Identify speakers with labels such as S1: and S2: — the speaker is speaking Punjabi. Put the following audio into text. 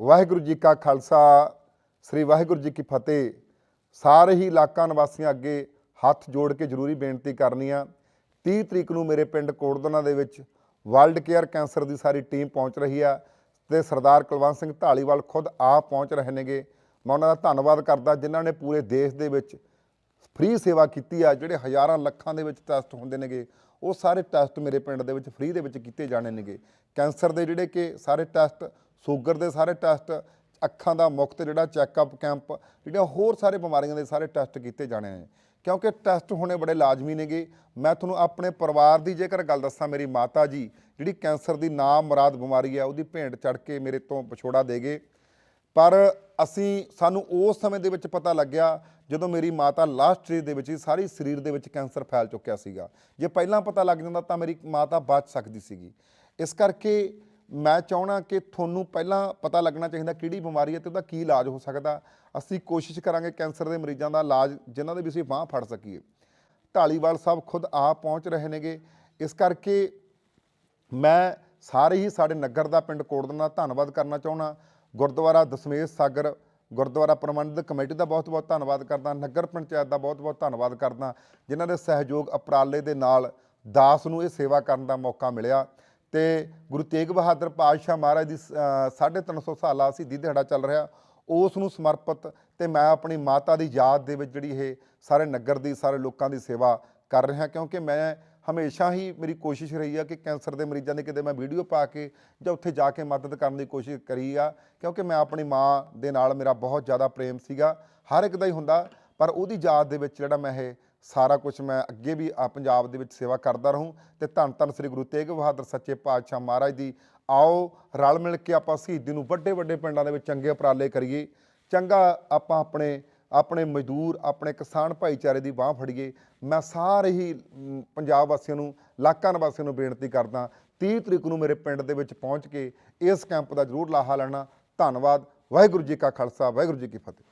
S1: ਵਾਹਿਗੁਰੂ ਜੀ ਕਾ ਖਾਲਸਾ, ਸ੍ਰੀ ਵਾਹਿਗੁਰੂ ਜੀ ਕੀ ਫਤਿਹ। ਸਾਰੇ ਹੀ ਇਲਾਕਾ ਨਿਵਾਸੀਆਂ ਅੱਗੇ ਹੱਥ ਜੋੜ ਕੇ ਜ਼ਰੂਰੀ ਬੇਨਤੀ ਕਰਨੀ ਆ। 30 ਤਰੀਕ ਨੂੰ ਮੇਰੇ ਪਿੰਡ ਕੋਟਦਨਾ ਦੇ ਵਿੱਚ ਵਰਲਡ ਕੇਅਰ ਕੈਂਸਰ ਦੀ ਸਾਰੀ ਟੀਮ ਪਹੁੰਚ ਰਹੀ ਆ ਤੇ ਸਰਦਾਰ ਕੁਲਵੰਤ ਸਿੰਘ ਢਾਲੀਵਾਲ ਖੁਦ ਆਪ ਪਹੁੰਚ ਰਹੇ ਨੇਗੇ। ਮੈਂ ਉਹਨਾਂ ਦਾ ਧੰਨਵਾਦ ਕਰਦਾ ਜਿਨ੍ਹਾਂ ਨੇ ਪੂਰੇ ਦੇਸ਼ ਦੇ ਵਿੱਚ ਫ੍ਰੀ ਸੇਵਾ ਕੀਤੀ ਆ, ਜਿਹੜੇ ਹਜ਼ਾਰਾਂ ਲੱਖਾਂ ਦੇ ਵਿੱਚ ਟੈਸਟ ਹੁੰਦੇ ਨੇਗੇ, ਉਹ ਸਾਰੇ ਟੈਸਟ ਮੇਰੇ ਪਿੰਡ ਦੇ ਵਿੱਚ ਫ੍ਰੀ ਦੇ ਵਿੱਚ ਕੀਤੇ ਜਾਣੇ ਨੇਗੇ। ਕੈਂਸਰ ਦੇ ਜਿਹੜੇ ਕਿ ਸਾਰੇ ਟੈਸਟ, ਸ਼ੂਗਰ ਦੇ ਸਾਰੇ ਟੈਸਟ, ਅੱਖਾਂ ਦਾ ਮੁਕਤ ਜਿਹੜਾ ਚੈੱਕਅਪ ਕੈਂਪ, ਜਿਹੜੀਆਂ ਹੋਰ ਸਾਰੇ ਬਿਮਾਰੀਆਂ ਦੇ ਸਾਰੇ ਟੈਸਟ ਕੀਤੇ ਜਾਣੇ ਨੇ। ਕਿਉਂਕਿ ਟੈਸਟ ਹੋਣੇ ਬੜੇ ਲਾਜ਼ਮੀ ਨੇਗੇ। ਮੈਂ ਤੁਹਾਨੂੰ ਆਪਣੇ ਪਰਿਵਾਰ ਦੀ ਜੇਕਰ ਗੱਲ ਦੱਸਾਂ, ਮੇਰੀ ਮਾਤਾ ਜੀ, ਜਿਹੜੀ ਕੈਂਸਰ ਦੀ ਨਾਮ ਮੁਰਾਦ ਬਿਮਾਰੀ ਹੈ ਉਹਦੀ ਭੇਂਟ ਚੜ ਕੇ ਮੇਰੇ ਤੋਂ ਵਿਛੋੜਾ ਦੇ ਗਏ। ਪਰ ਅਸੀਂ, ਸਾਨੂੰ ਉਸ ਸਮੇਂ ਦੇ ਵਿੱਚ ਪਤਾ ਲੱਗਿਆ ਜਦੋਂ ਮੇਰੀ ਮਾਤਾ ਲਾਸਟ ਸਟੇਜ ਦੇ ਵਿੱਚ ਸੀ ਸਾਰੀ ਸਰੀਰ ਦੇ ਵਿੱਚ ਕੈਂਸਰ ਫੈਲ ਚੁੱਕਿਆ ਸੀਗਾ। ਜੇ ਪਹਿਲਾਂ ਪਤਾ ਲੱਗ ਜਾਂਦਾ ਤਾਂ ਮੇਰੀ ਮਾਤਾ ਬਚ ਸਕਦੀ ਸੀਗੀ। ਇਸ ਕਰਕੇ ਮੈਂ ਚਾਹਣਾ ਕਿ ਤੁਹਾਨੂੰ ਪਹਿਲਾਂ ਪਤਾ ਲੱਗਣਾ ਚਾਹੀਦਾ ਕਿਹੜੀ ਬਿਮਾਰੀ ਹੈ ਤੇ ਉਹਦਾ ਕੀ ਇਲਾਜ ਹੋ ਸਕਦਾ। ਅਸੀਂ ਕੋਸ਼ਿਸ਼ ਕਰਾਂਗੇ ਕੈਂਸਰ ਦੇ ਮਰੀਜ਼ਾਂ ਦਾ ਇਲਾਜ, ਜਿਨ੍ਹਾਂ ਦੇ ਵੀ ਅਸੀਂ ਬਾਂਹ ਫੜ ਸਕੀਏ। ਢਾਲੀਵਾਲ ਸਾਹਿਬ ਖੁਦ ਆਪ ਪਹੁੰਚ ਰਹੇ ਨੇਗੇ। ਇਸ ਕਰਕੇ ਮੈਂ ਸਾਰੇ ਹੀ ਸਾਡੇ ਨਗਰ ਦਾ ਪਿੰਡ ਕੋਟਦਨਾ ਦਾ ਧੰਨਵਾਦ ਕਰਨਾ ਚਾਹੁੰਦਾ। ਗੁਰਦੁਆਰਾ ਦਸ਼ਮੇਸ਼ ਸਾਗਰ ਗੁਰਦੁਆਰਾ ਪ੍ਰਬੰਧਕ ਕਮੇਟੀ ਦਾ ਬਹੁਤ-ਬਹੁਤ ਧੰਨਵਾਦ ਕਰਦਾ ਨਗਰ ਪੰਚਾਇਤ ਦਾ ਬਹੁਤ-ਬਹੁਤ ਧੰਨਵਾਦ ਕਰਦਾ ਜਿਨ੍ਹਾਂ ਦੇ ਸਹਿਯੋਗ ਅਪਰਾਲੇ ਦੇ ਨਾਲ ਦਾਸ ਨੂੰ ਇਹ ਸੇਵਾ ਕਰਨ ਦਾ ਮੌਕਾ ਮਿਲਿਆ। ਤੇ ਗੁਰੂ ਤੇਗ ਬਹਾਦਰ ਪਾਤਸ਼ਾਹ ਮਹਾਰਾਜ ਦੀ ਅ, 350 ਸਾਲਾ ਸ਼ਹੀਦੀ ਦਿਹਾੜਾ ਚੱਲ ਰਿਹਾ ਉਸ ਨੂੰ ਸਮਰਪਿਤ ਤੇ ਮੈਂ ਆਪਣੀ ਮਾਤਾ ਦੀ ਯਾਦ ਦੇ ਵਿੱਚ ਜਿਹੜੀ ਇਹ ਸਾਰੇ ਨਗਰ ਦੀ ਸਾਰੇ ਲੋਕਾਂ ਦੀ ਸੇਵਾ ਕਰ ਰਿਹਾ ਕਿਉਂਕਿ ਮੈਂ ਹਮੇਸ਼ਾ ਹੀ ਮੇਰੀ ਕੋਸ਼ਿਸ਼ ਰਹੀ ਆ ਕਿ ਕੈਂਸਰ ਦੇ ਮਰੀਜ਼ਾਂ ਦੀ ਕਿਤੇ ਮੈਂ ਵੀਡੀਓ ਪਾ ਕੇ ਜਾਂ ਉੱਥੇ ਜਾ ਕੇ ਮਦਦ ਕਰਨ ਦੀ ਕੋਸ਼ਿਸ਼ ਕਰੀ ਆ, ਕਿਉਂਕਿ ਮੈਂ ਆਪਣੀ ਮਾਂ ਦੇ ਨਾਲ ਮੇਰਾ ਬਹੁਤ ਜ਼ਿਆਦਾ ਪ੍ਰੇਮ ਸੀਗਾ। ਹਰ ਇੱਕ ਦਾ ਹੀ ਹੁੰਦਾ, ਪਰ ਉਹਦੀ ਯਾਦ ਦੇ ਵਿੱਚ ਜਿਹੜਾ ਮੈਂ ਇਹ ਸਾਰਾ ਕੁਝ ਮੈਂ ਅੱਗੇ ਵੀ ਆ ਪੰਜਾਬ ਦੇ ਵਿੱਚ ਸੇਵਾ ਕਰਦਾ ਰਹੂੰ ਤੇ ਧੰਨ ਧੰਨ ਸ੍ਰੀ ਗੁਰੂ ਤੇਗ ਬਹਾਦਰ ਸੱਚੇ ਪਾਤਸ਼ਾਹ ਮਹਾਰਾਜ ਦੀ, ਆਓ ਰਲ ਮਿਲ ਕੇ ਆਪਾਂ ਸ਼ਹੀਦੀ ਨੂੰ ਵੱਡੇ ਵੱਡੇ ਪਿੰਡਾਂ ਦੇ ਵਿੱਚ ਚੰਗੇ ਉਪਰਾਲੇ ਕਰੀਏ। ਚੰਗਾ ਆਪਾਂ ਆਪਣੇ ਆਪਣੇ ਮਜ਼ਦੂਰ, ਆਪਣੇ ਕਿਸਾਨ ਭਾਈਚਾਰੇ ਦੀ ਬਾਹ ਫੜੀਏ, ਮੈਂ ਸਾਰੇ ਹੀ ਪੰਜਾਬ ਵਾਸੀਆਂ ਨੂੰ, ਇਲਾਕਾ ਨਿਵਾਸੀਆਂ ਨੂੰ ਬੇਨਤੀ ਕਰਦਾ 30 ਤਰੀਕ ਨੂੰ ਮੇਰੇ ਪਿੰਡ ਦੇ ਵਿੱਚ ਪਹੁੰਚ ਕੇ ਇਸ ਕੈਂਪ ਦਾ ਜ਼ਰੂਰ ਲਾਹਾ ਲੈਣਾ। ਧੰਨਵਾਦ। ਵਾਹਿਗੁਰੂ ਜੀ ਕਾ ਖਾਲਸਾ, ਵਾਹਿਗੁਰੂ ਜੀ ਕੀ ਫਤਿਹ।